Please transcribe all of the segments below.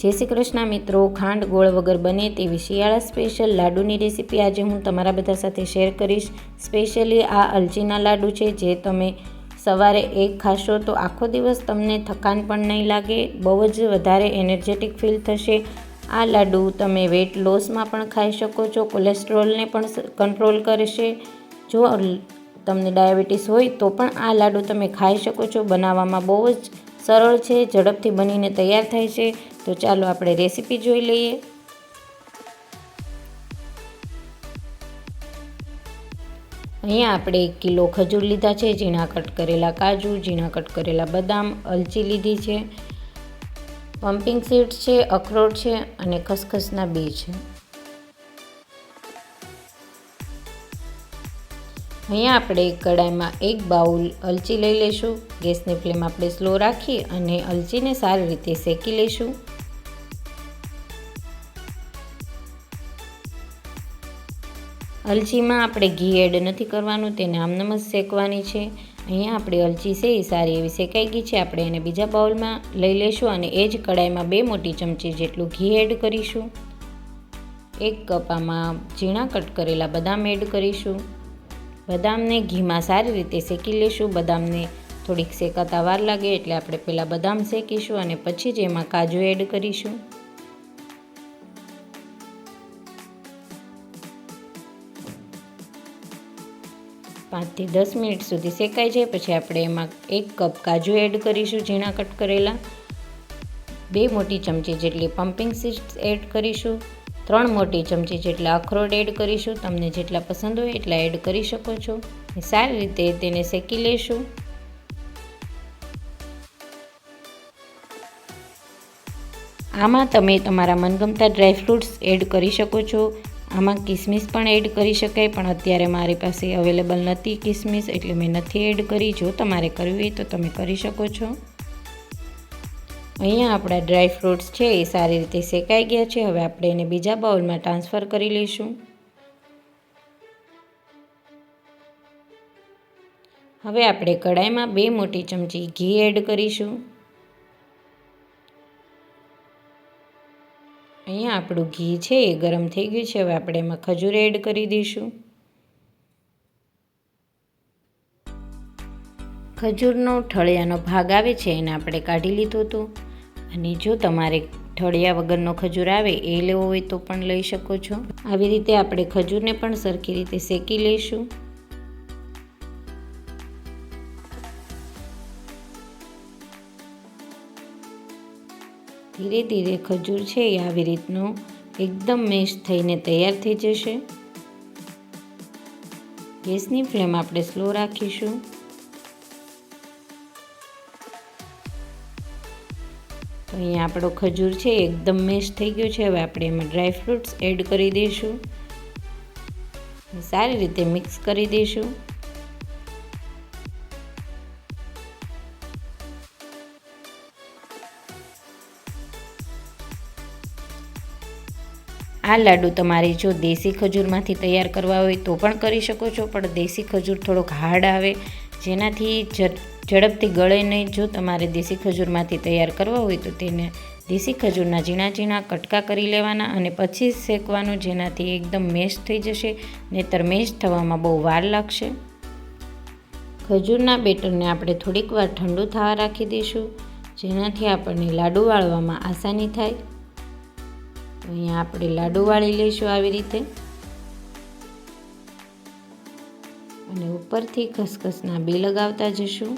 જય શ્રી કૃષ્ણ મિત્રો, ખાંડ ગોળ વગર બને તેવી શિયાળા સ્પેશિયલ લાડુની રેસીપી આજે હું તમારા બધા સાથે શેર કરીશ. સ્પેશિયલી આ અલચીના લાડુ છે જે તમે સવારે એક ખાશો તો આખો દિવસ તમને થકાન પણ નહીં લાગે, બહુ જ વધારે એનર્જેટિક ફીલ થશે. આ લાડુ તમે વેટ લોસમાં પણ ખાઈ શકો છો કોલેસ્ટ્રોલને પણ કંટ્રોલ કરશે. જો તમને ડાયાબિટીસ હોય તો પણ આ લાડુ તમે ખાઈ શકો છો, બનાવવામાં બહુ જ સરળ છે, ઝડપથી બનીને તૈયાર થાય છે. તો ચાલો આપણે રેસીપી જોઈ લઈએ. અહીંયા આપણે એક કિલો ખજૂર લીધા છે, ઝીણા કટ કરેલા કાજુ, ઝીણા કટ કરેલા બદામ, અલચી લીધી છે. પમ્પિંગ સીડ્સ છે, અખરોટ છે અને ખસખસના બી છે. અહીંયા આપણે કડાઈમાં એક બાઉલ અલચી લઈ લઈશું. ગેસની ફ્લેમ આપણે સ્લો રાખી અને અલચીને સારી રીતે શેકી લઈશું. અલચીમાં આપણે ઘી એડ નથી કરવાનું, તેને આમનમ જ શેકવાની છે. અહીંયા આપણે અલચી છે એ સારી એવી શેકાઈ ગઈ છે. આપણે એને બીજા બાઉલમાં લઈ લઈશું અને એ જ કડાઈમાં બે મોટી ચમચી જેટલું ઘી એડ કરીશું. એક કપ આમાં ઝીણા કટ કરેલા બદામ એડ કરીશું. બદામને ઘીમાં સારી રીતે શેકી લઈશું બદામને થોડીક શેકાતા વાર લાગે એટલે આપણે પહેલાં બદામ શેકીશું અને પછી જ એમાં કાજુ એડ કરીશું. પાંચથી દસ મિનિટ સુધી શેકાય છે પછી આપણે એમાં એક કપ કાજુ એડ કરીશું ઝીણા કટ કરેલા. બે મોટી ચમચી જેટલી પમ્પિંગ સીડ્સ એડ કરીશું. ત્રણ મોટી ચમચી જેટલા અખરોટ એડ કરીશું. તમને જેટલા પસંદ હોય એટલા એડ કરી શકો છો. સારી રીતે તેને શેકી લઈશું આમાં તમે તમારા મનગમતા ડ્રાયફ્રૂટ્સ એડ કરી શકો છો. આમાં કિસમિસ પણ એડ કરી શકાય, પણ અત્યારે મારી પાસે અવેલેબલ નથી કિસમિસ, એટલે મેં નથી એડ કરી. જો તમારે કરવી હોય તો તમે કરી શકો છો. અહીંયા આપણા ડ્રાય ફ્રૂટ્સ છે એ સારી રીતે શેકાઈ ગયા છે. હવે આપણે એને બીજા બાઉલમાં ટ્રાન્સફર કરી લઈશું. હવે આપણે કડાઈમાં બે મોટી ચમચી ઘી એડ કરીશું. અહીંયા આપણું ઘી છે એ ગરમ થઈ ગયું છે. હવે આપણે એમાં ખજૂર એડ કરી દઈશું. ખજૂરનો ઠળિયાનો ભાગ આવે છે એને આપણે કાઢી લીધું હતો. અને જો તમારે ઠળિયા વગરનો ખજૂર આવે એ લેવો હોય તો પણ લઈ શકો છો. આવી રીતે આપણે ખજૂરને પણ સરખી રીતે શેકી લઈશું. ધીરે ધીરે ખજૂર છે એ આવી રીતનું એકદમ મેશ થઈને તૈયાર થઈ જશે. ગેસની ફ્લેમ આપણે સ્લો રાખીશું. અહીંયા આપણો ખજૂર છે એકદમ મેશ થઈ ગયો છે. હવે આપણે એમાં ડ્રાય ફ્રૂટ્સ એડ કરી દઈશું. સારી રીતે મિક્સ કરી દઈશું. આ લાડુ તમારે જો દેશી ખજૂરમાંથી તૈયાર કરવા હોય તો પણ કરી શકો છો, પણ દેશી ખજૂર થોડોક હાર્ડ આવે. જેનાથી ઝડપથી ગળે નહીં. જો તમારે દેશી ખજૂરમાંથી તૈયાર કરવા હોય તો તેને દેશી ખજૂરના ઝીણા ઝીણા કટકા કરી લેવાના અને પછી શેકવાનું, જેનાથી એકદમ મેશ થઈ જશે, નહીતર મેશ થવામાં બહુ વાર લાગશે. ખજૂરના બેટરને આપણે થોડીક વાર ઠંડુ થવા રાખી દઈશું, જેનાથી આપણને લાડુ વાળવામાં આસાની થાય. અહીંયા આપણે લાડુ વાળી લઈશું આવી રીતે. અને ઉપરથી ખસખસના બી લગાવતા જશું.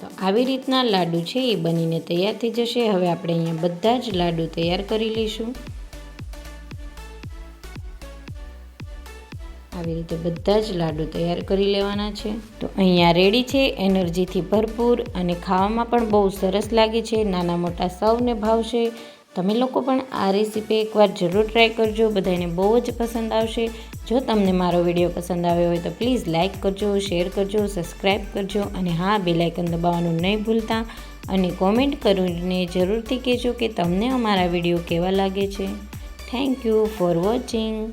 તો આવી રીતના લાડુ છે એ બનીને તૈયાર થઈ જશે. હવે આપણે અહીંયા બધા જ લાડુ તૈયાર કરી લઈશું. આવી રીતે બધા જ લાડુ તૈયાર કરી લેવાના છે. તો અહીંયા રેડી છે, એનર્જીથી ભરપૂર અને ખાવામાં પણ બહુ સરસ લાગે છે. નાના મોટા સૌને ભાવશે. તમે લોકો પણ આ રેસીપી એકવાર જરૂર ટ્રાય કરજો. બધાને બહુ જ પસંદ આવશે. જો તમને મારો વીડિયો પસંદ આવ્યો હોય તો પ્લીઝ લાઇક કરજો શેર કરજો સબસ્ક્રાઈબ કરજો અને હા બેલાઇકન દબાવવાનું નહીં ભૂલતા. અને કોમેન્ટ કરીને જરૂરથી કહેજો કે તમને અમારા વીડિયો કેવા લાગે છે. Thank you for watching